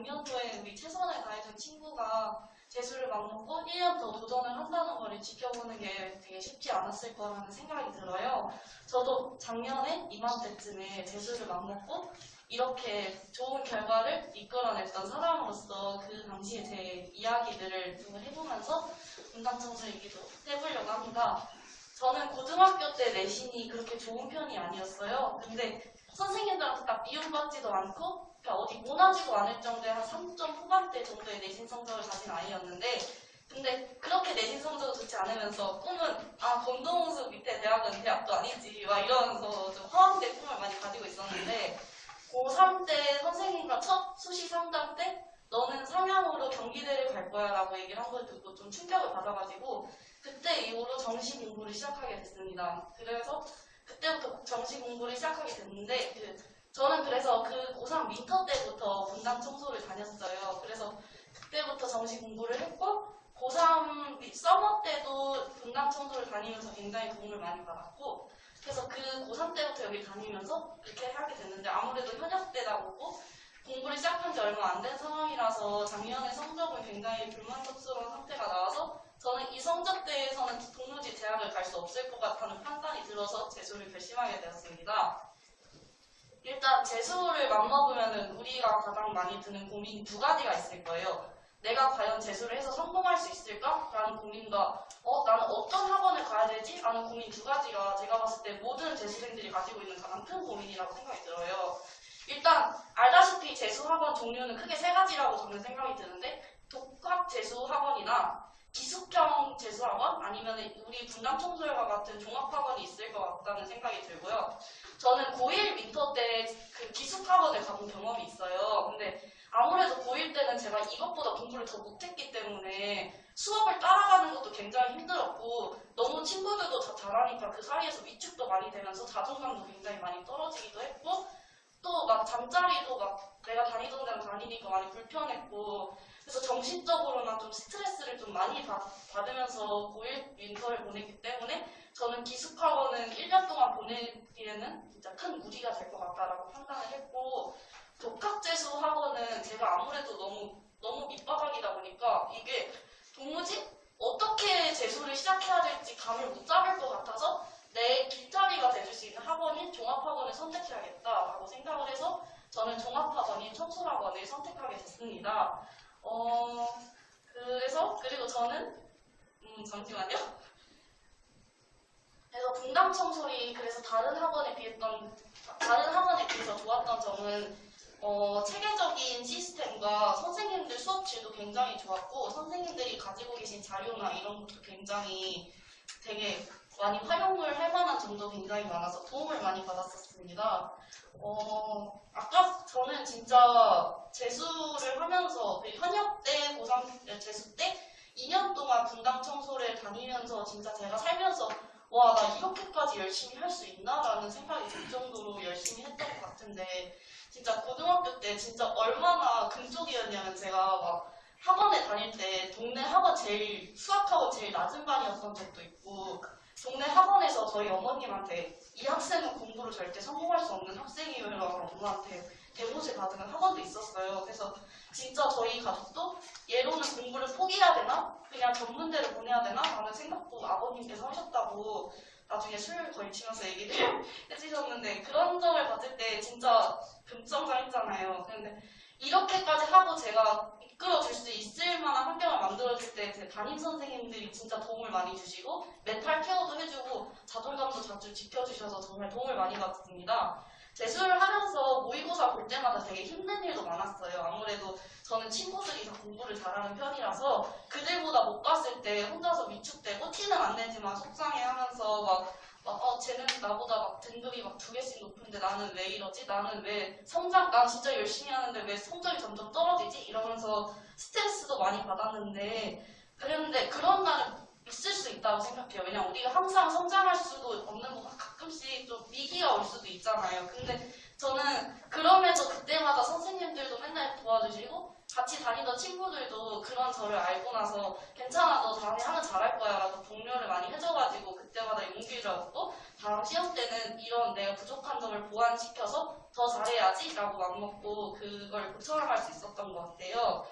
작년도에 우리 최선을 다해준 친구가 재수를 맘먹고 1년 더 도전을 한다는 거를 지켜보는 게 되게 쉽지 않았을 거라는 생각이 들어요. 저도 작년에 이맘때쯤에 재수를 맘먹고 이렇게 좋은 결과를 이끌어냈던 사람으로서 그 당시에 제 이야기들을 좀 해보면서 분당청소 얘기도 해보려고 합니다. 저는 고등학교 때 내신이 그렇게 좋은 편이 아니었어요. 근데 선생님들한테 딱 미움받지도 않고 그러니까 어디 모나지도 않을 정도의 한 3점 후반대 정도의 내신 성적을 가진 아이였는데 근데 그렇게 내신 성적이 좋지 않으면서 꿈은 아 검도홍수 밑에 대학은 대학도 아니지 막 이러면서 좀 허황된 꿈을 많이 가지고 있었는데 고3 때 선생님과 첫 수시 상담 때 너는 상향으로 경기대를 갈 거야 라고 얘기를 한 걸 듣고 좀 충격을 받아가지고 그때 이후로 정시 공부를 시작하게 됐습니다. 그래서 그때부터 정시 공부를 시작하게 됐는데 그 저는 그래서 그 고3 민터 때부터 분당 청소를 다녔어요. 그래서 그때부터 정시 공부를 했고 고3 서머 때도 분당 청소를 다니면서 굉장히 도움을 많이 받았고 그래서 그 고3 때부터 여기 다니면서 이렇게 하게 됐는데 아무래도 현역 때다 보고 공부를 시작한 지 얼마 안 된 상황이라서 작년에 성적은 굉장히 불만족스러운 상태가 나와서 저는 이 성적대에서는 도무지 대학을 갈 수 없을 것 같다는 판단이 들어서 재수를 결심하게 되었습니다. 일단 재수를 맘먹으면 우리가 가장 많이 드는 고민이 두 가지가 있을 거예요. 내가 과연 재수를 해서 성공할 수 있을까? 라는 고민과 어, 나는 어떤 학원을 가야 되지? 라는 고민 두 가지가 제가 봤을 때 모든 재수생들이 가지고 있는 가장 큰 고민이라고 생각이 들어요. 일단 알다시피 재수 학원 종류는 크게 세 가지라고 저는 생각이 드는데 독학 재수 학원이나 기숙형 재수 학원 아니면 우리 분당 청소년과 같은 종합 학원이 있을 것 같다는 생각이 들고요. 저는 고1 윈터 때 그 기숙 학원을 가본 경험이 있어요. 근데 아무래도 고1 때는 제가 이것보다 공부를 더 못했기 때문에 수업을 따라가는 것도 굉장히 힘들었고 너무 친구들도 다 잘하니까 그 사이에서 위축도 많이 되면서 자존감도 굉장히 많이 떨어지기도 했고 또 막 잠자리도 막 내가 다니던 데는 다니니까 많이 불편했고 그래서 정신적으로나 좀 스트레스를 좀 많이 받, 받으면서 고1 윈터를 보냈기 때문에 저는 기숙학원은 1년 동안 보내기에는 진짜 큰 무리가 될 것 같다라고 판단을 했고 독학재수 학원은 제가 아무래도 너무 너무 밑바닥이다 보니까 이게 도무지 어떻게 재수를 시작해야 될지 감을 못 잡을 것 같아서 내 길잡이가 돼줄 수 있는 학원인 종합학원을 선택해야겠다라고 생각을 해서 저는 종합학원인 청소학원을 선택하게 됐습니다. 어, 그래서 그리고 저는 음, 잠시만요. 그래서 분당 청소리 그래서 다른 학원에 비했던 다른 학원에 비해서 좋았던 점은 어, 체계적인 시스템과 선생님들 수업 질도 굉장히 좋았고 선생님들이 가지고 계신 자료나 이런 것도 굉장히 되게 많이 활용을 할 만한 점도 굉장히 많아서 도움을 많이 받았었습니다. 어, 아까 저는 진짜 재수를 하면서 그 현역 때, 고3 재수 때 2년 동안 분당 청소를 다니면서 진짜 제가 살면서 와, 나 이렇게까지 열심히 할 수 있나? 라는 생각이 들 정도로 열심히 했던 것 같은데 진짜 고등학교 때 진짜 얼마나 금쪽이었냐면 제가 막 학원에 다닐 때 동네 학원 제일 수학학원 제일 낮은 반이었던 적도 있고 동네 학원에서 저희 어머님한테 이 학생은 공부를 절대 성공할 수 없는 학생이라고 엄마한테 대못을 받은 학원도 있었어요. 그래서 진짜 저희 가족도 얘로는 공부를 포기해야 되나? 그냥 전문대를 보내야 되나? 라는 생각도 아버님께서 하셨다고 나중에 술 걸치면서 얘기를 해주셨는데 그런 점을 봤을 때 진짜 금정장했잖아요. 근데 이렇게까지 하고 제가 이끌어줄 수 있을 제 담임 선생님들이 진짜 도움을 많이 주시고 멘탈 케어도 해주고 자존감도 자주 지켜주셔서 정말 도움을 많이 받았습니다. 재수를 하면서 모의고사 볼 때마다 되게 힘든 일도 많았어요. 아무래도 저는 친구들이 다 공부를 잘하는 편이라서 그들보다 못 봤을 때 혼자서 위축되고 티는 안 내지만 속상해하면서 막, 막 어, 쟤는 나보다 막 등급이 막 두 개씩 높은데 나는 왜 이러지? 나는 왜 성장, 난 진짜 열심히 하는데 왜 성적이 점점 떨어지지? 이러면서 스트레스도 많이 받았는데 그랬는데 그런 날은 있을 수 있다고 생각해요. 왜냐면 우리가 항상 성장할 수도 없는 거가 가끔씩 좀 위기가 올 수도 있잖아요. 근데 저는 그럼에도 그때마다 선생님들도 맨날 도와주시고 같이 다니던 친구들도 그런 저를 알고 나서 괜찮아 너 다음에 하면 잘할 거야 라고 독려를 많이 해줘가지고 그때마다 용기를 얻고 다음 시험 때는 이런 내가 부족한 점을 보완시켜서 더 잘해야지 라고 맘먹고 그걸 고쳐나갈 수 있었던 것 같아요.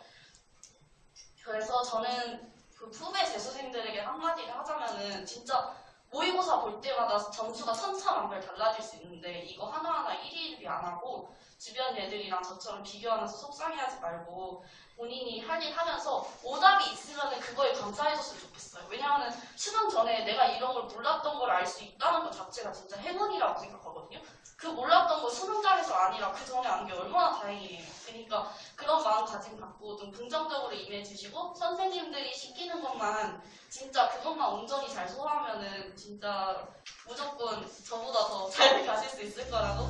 그래서 저는 그 후배 재수생들에게 한마디를 하자면은 진짜 모의고사 볼 때마다 점수가 천차만별 달라질 수 있는데 이거 하나하나 1위 1위 안 하고 주변 애들이랑 저처럼 비교하면서 속상해하지 말고 본인이 할 일 하면서 오답이 있으면 그거에 감사해줬으면 좋겠어요. 왜냐하면 수능 전에 내가 이런 걸 몰랐던 걸 알 수 있다는 것 자체가 진짜 행운이라고 생각하거든요. 그 몰랐던 거 수능장에서 아니라 그 전에 아는 게 얼마나 다행이에요. 그러니까 그런 마음가짐 갖고 좀 긍정적으로 임해주시고 선생님들이 시키는 것만 진짜 그것만 온전히 잘 소화하면은 진짜 무조건 저보다 더 잘 가실 수 있을 거라고.